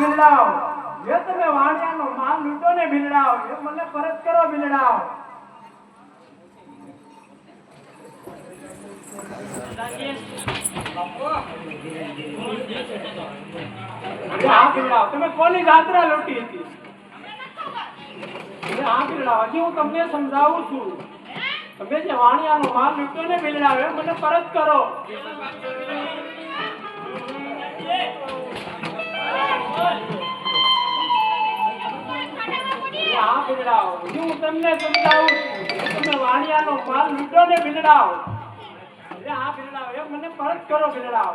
બિલડાવ જે તમે વાણિયાનો માલ લીધો ને બિલડાવ એ મને પરત કરો બિલડાવ આ હા તમે કોની જાત્રા લૂંટી હતી? હા ભીલડાવ હજી હું તમને સમજાવું છું. તમે જે વાણિયાનો માલ લૂંટ્યો ને ભીલડાવ મને પરત કરો. ભીલડાવ હજી હું તમને સમજાવું તમે વાણિયાનો માલ લૂંટ્યો ને અરે હા ભીલડાવ મને પરત કરો ભીલડાવ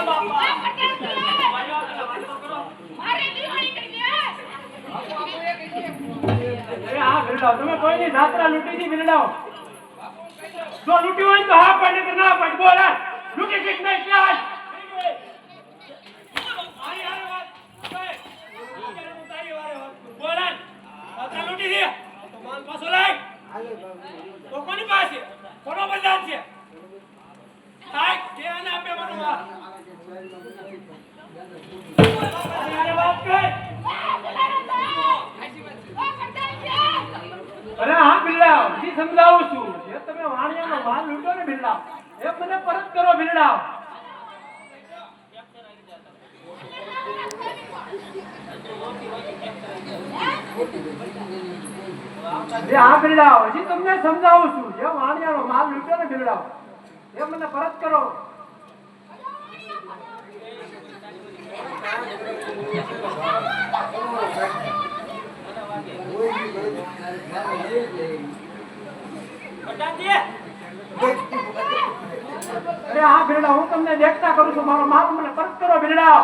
ભીલડાવ તમે કોઈની જાત્રા લૂંટી થી ભીલડાવ જો લૂંટી હોય તો હા પડે કે ના પડે બોલ. લૂંટી કે નહીં ક્યાં? બોલ. લૂંટી છે તો માલ પાછો લાય. તો કોની પાસે. કોનો બલિદાન છે? સાહેબ કે આને આપે મારો માલ અરે વાત કર. અરે હા બિલ્લા જી સમજાવું છું. જે તમે વાણિયાનો માલ લૂંટો ને બિલ્લા એ મને પરત કરો બિલ્લા એ હા બિલ્લા હજી તમને સમજાવું છું. જે વાણિયાનો માલ લૂંટો ને બિલ્લા એ મને પરત કરો. અરે હા ભીડા હું તમને દેખતા કરું છું મારો માલ મને પરત કરો બિલ્લાવ